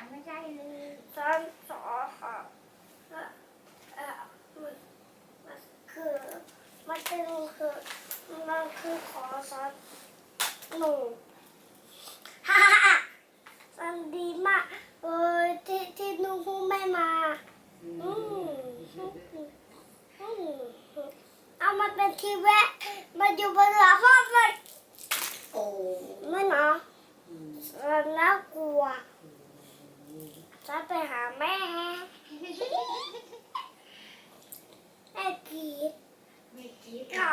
ฉันขี่หลังไม่ได้เลยสามสอค่ะเอ่อเออมันคือมันเป็นคือมันคือขอสอนหนูฮ่าฮ่าฮ่าสันดีมากเออที่ที่หนูพูไม่มาอืมอืมเอามาเป็นทีแวะมาอยู่บนหลังห้องเลยโอ้ไม่เนาะแล้วกลัว จะไปหาแม่ แม่กีด ไม่คิด ก็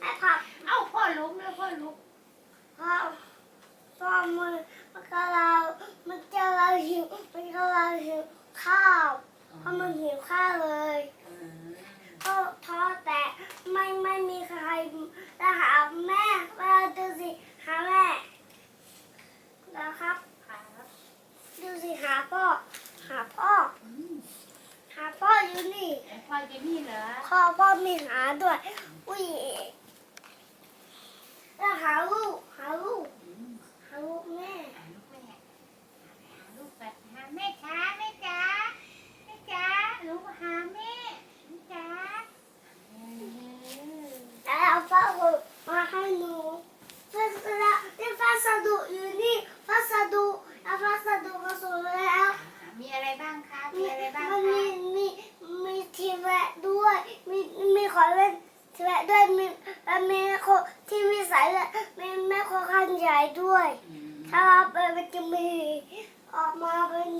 ไอ้พับ เอ้าพ่อลุกเลยพ่อลุก พ่อพ่อมันมันกำลังมันกำลังหิวมันกำลังหิวข้าวเพราะมันหิวข้าวเลย อืม ก็ท้อแต่ไม่ไม่มีใครจะหาแม่เวลาดูสิหาแม่นะครับ ครับ ดูสิหาพ่อ หาพ่อ อืม หาพ่ออยู่นี่ แล้ว พ่อจะมีเหรอพ่อพ่อมีหาด้วย อุ้ยแล้วหาลูกหาลูก อืม หาลูกแม่ หาลูกแม่หาลูกแบบหาแม่ช้าแม่จ๋าแม่จ๋าลูกหาแม่แม่จ๋าเออ แล้วเอาผ้าห่มมาให้หนูพัสดุที่พัสดุอยู่นี่พัสดุเอาพัสดุมาส่งแล้ว อ่ามีอะไรบ้างครับมี มี อะไรบ้าง มัน ค มี รับ มีมีทีแวะด้วย มีมีของเล่นทีแวะด้วยมีแล้วมีแม่โคที่มีสายเลยมีแม่โคคันใหญ่ด้วยอืมถ้าเราไปมันจะมีออกมาเป็น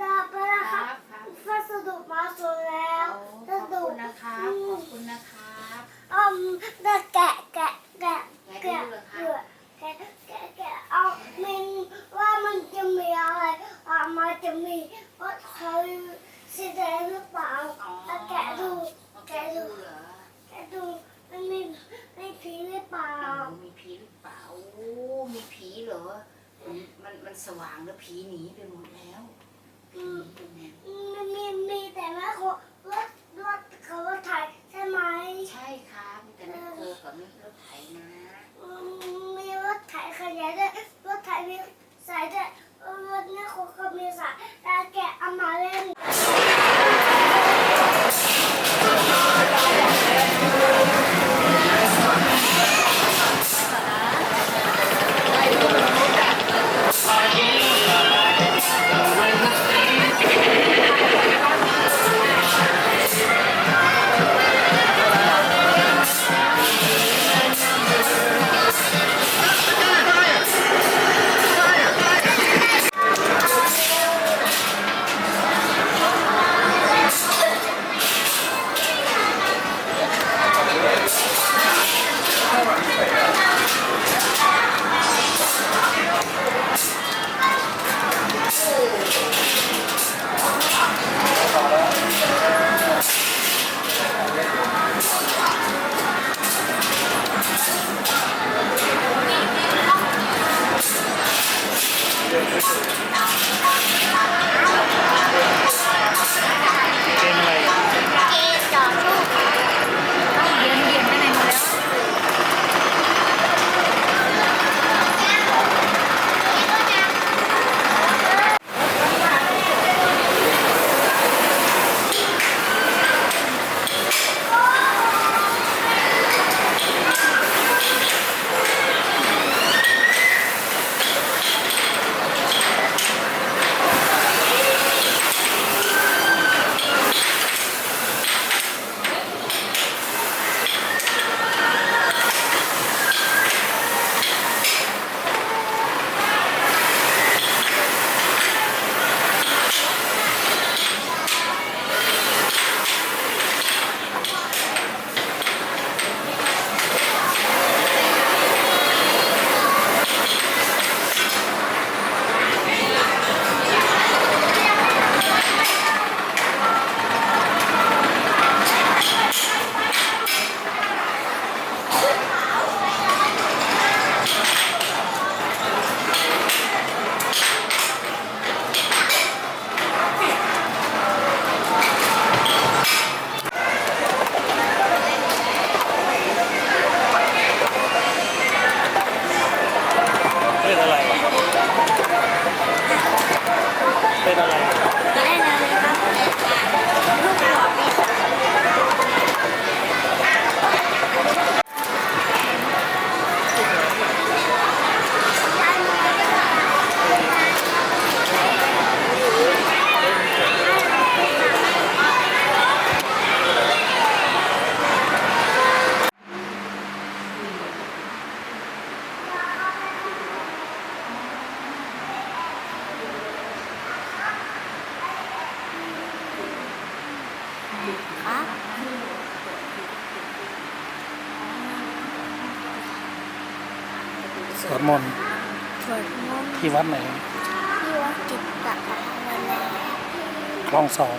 ถ้าไปนะคคะรับครับพัสดุมาส่งแล้วโอ้ขพัอบสดุคุณนะครับขอบคุณนะครับอืมแล้วแกะแกะแกะแกะดูเหรอคะเกลือแกะแกะแกะเอามันว่ามันจะมีอะไรออกมาจะมีว่าเขาสีแดงหรือเปล่าอ๋อแล้วแกะดูแกะดูเหรอแกะ ดูมันมีไม่ผีหรือเปล่าอ้าวมีผีหรือเปล่าโอ้มีผีเหรอ มันมันมันสว่างแล้วผีหนีไปหมดแล้วอืมผีเป็นไงมันมีมีแต่แม่โครถรถเขารถไถใช่ไหมใช่ครับมีแต่แม่โคกับมีรถไถนะอืมมีรถไถขยายด้วยรถไถมีสายด้วยรถแม่โคก็มีสายแต่แกะเอามาเล่น เเป็นอะไร เล่นอะไรครับลูกหลอดครับ สวดมนต์สวดมนต์ที่วัดไหนที่วัดจิตตะภาวนาคลองสอง